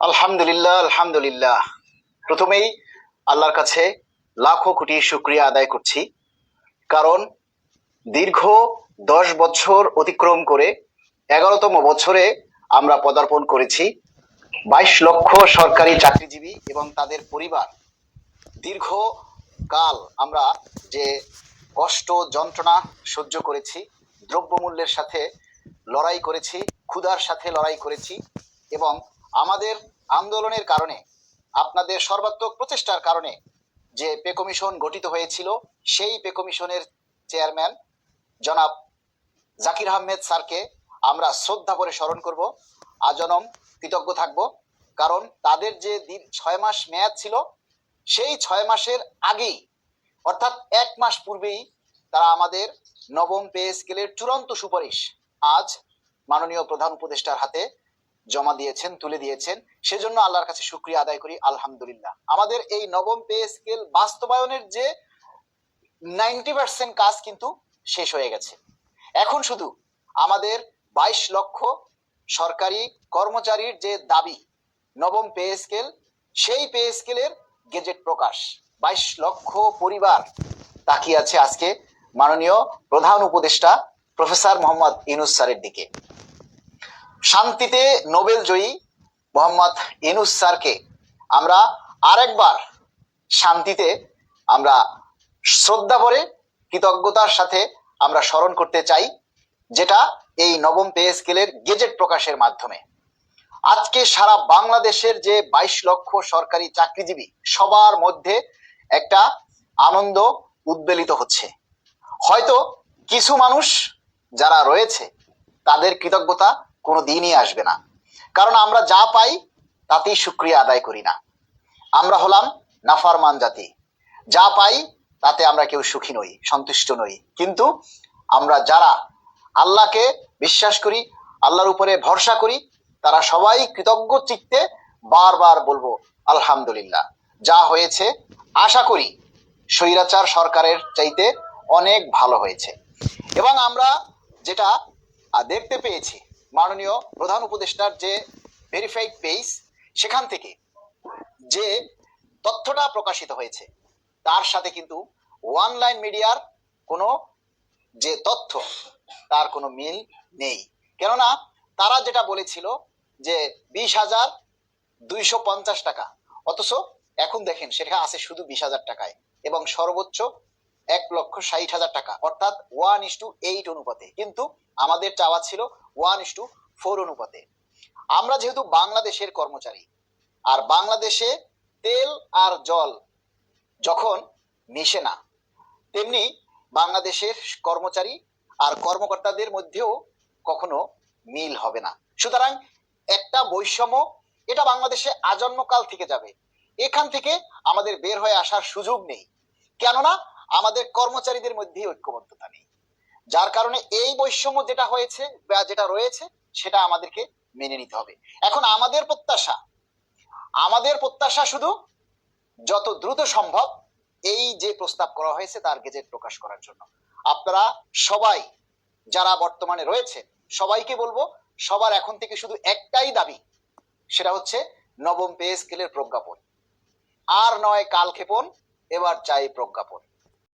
আলহামদুলিল্লাহ আলহামদুলিল্লাহ। প্রথমেই আল্লাহর কাছে লাখো কোটি শুক্রিয়া আদায় করছি। কারণ দীর্ঘ দশ বছর অতিক্রম করে এগারোতম বছরে আমরা পদার্পণ করেছি। বাইশ লক্ষ সরকারি চাকরিজীবী এবং তাদের পরিবার। দীর্ঘ কাল আমরা যে কষ্ট, যন্ত্রণা সহ্য করেছি, দ্রব্যমূল্যের সাথে লড়াই করেছি, ক্ষুধার সাথে লড়াই করেছি এবং আমাদের আন্দোলনের কারণে, আপনাদের সর্বাত্মক প্রচেষ্টার কারণে যে পে কমিশন গঠিত হয়েছিল, সেই পে কমিশনের চেয়ারম্যান জনাব জাকির আহমেদ স্যারকে আমরা শ্রদ্ধা করে স্মরণ করব। আজনম কৃতজ্ঞ থাকব, কারণ তাদের যে দিন ছয় মাস মেয়াদ ছিল, সেই ছয় মাসের আগেই, অর্থাৎ এক মাস পূর্বেই তারা আমাদের নবম পে স্কেলের চূড়ান্ত সুপারিশ আজ মাননীয় প্রধান উপদেষ্টার হাতে জমা দিয়েছেন, তুলে দিয়েছেন। সেজন্য আল্লাহর কাছে শুক্রিয়া আদায় করি, আলহামদুলিল্লাহ। আমাদের এই নবম পে স্কেল বাস্তবায়নের যে নাইনটি পার্সেন্ট কাজ কিন্তু শেষ হয়ে গেছে। এখন শুধু আমাদের বাইশ লক্ষ সরকারি কর্মচারীর যে দাবি, নবম পে স্কেল, সেই পে স্কেলের গেজেট প্রকাশ। বাইশ লক্ষ পরিবার তাকিয়ে আছে আজকে মাননীয় প্রধান উপদেষ্টা প্রফেসর মোহাম্মদ ইনুস স্যারের দিকে। শান্তিতে নোবেল জয়ী মোহাম্মদ ইনুস স্যারকে আমরা আরেকবার শান্তিতে আমরা শ্রদ্ধা ভরে কৃতজ্ঞতার সাথে আমরা স্মরণ করতে চাই, যেটা এই নবম পে স্কেলের গেজেট প্রকাশের মাধ্যমে। আজকে সারা বাংলাদেশের যে বাইশ লক্ষ সরকারি চাকরিজীবী, সবার মধ্যে একটা আনন্দ উদ্বেলিত হচ্ছে। হয়তো কিছু মানুষ যারা রয়েছে, তাদের কৃতজ্ঞতা কোনো দিনই আসবে না। কারণ আমরা যা পাই তাতেই সুক্রিয়া আদায় করি না। আমরা হলাম নাফারমান জাতি। যা পাই তাতে আমরা কেউ সুখী নই, সন্তুষ্ট নই। কিন্তু আমরা যারা আল্লাহকে বিশ্বাস করি, আল্লাহর উপরে ভরসা করি, তারা সবাই কৃতজ্ঞ চিত্তে বারবার বলব, আলহামদুলিল্লাহ। যা হয়েছে, আশা করি স্বৈরাচার সরকারের চাইতে অনেক ভালো হয়েছে। এবং আমরা যেটা দেখতে পেয়েছি মাননীয় প্রধান উপদেষ্টার যে ভেরিফাইড পেজ সেখান থেকে যে তথ্যটা প্রকাশিত হয়েছে, তার সাথে কিন্তু অনলাইন মিডিয়ার কোনো যে তথ্য, তার কোনো মিল নেই। কেননা তারা যেটা বলেছিল যে বিশ হাজার দুইশো পঞ্চাশ টাকা, অথচ এখন দেখেন সেটা আছে শুধু বিশ হাজার টাকায় এবং সর্বোচ্চ এক লক্ষ ষাট হাজার টাকা। অর্থাৎ ওয়ান ইস টু এইট অনুপাতে। কিন্তু আমাদের চাওয়া ছিল ওয়ান ইস টু ফোর অনুপাতে। আমরা যেহেতু বাংলাদেশের কর্মচারী, আর বাংলাদেশে তেল আর জল যখন মিশে না, তেমনি বাংলাদেশের কর্মচারী আর কর্মকর্তাদের মধ্যেও কখনো মিল হবে না। সুতরাং একটা বৈষম্য, এটা বাংলাদেশে আজন্মকাল থেকে যাবে। এখান থেকে আমাদের বের হয়ে আসার সুযোগ নেই। কেননা আমাদের কর্মচারীদের মধ্যেই ঐক্যবদ্ধতা নেই যার কারণে এই বৈষম্য যেটা হয়েছে বা যেটা রয়েছে, সেটা আমাদেরকে মেনে নিতে হবে। এখন আমাদের প্রত্যাশা আমাদের প্রত্যাশা শুধু যত দ্রুত সম্ভব এই যে প্রস্তাব করা হয়েছে, তার গেজেট প্রকাশ করার জন্য। আপনারা সবাই যারা বর্তমানে রয়েছে, সবাইকে বলব, সবার এখন থেকে শুধু একটাই দাবি, সেটা হচ্ছে নবম পে স্কেলের প্রজ্ঞাপন। আর নয় কালক্ষেপণ, এবার চাই প্রজ্ঞাপন।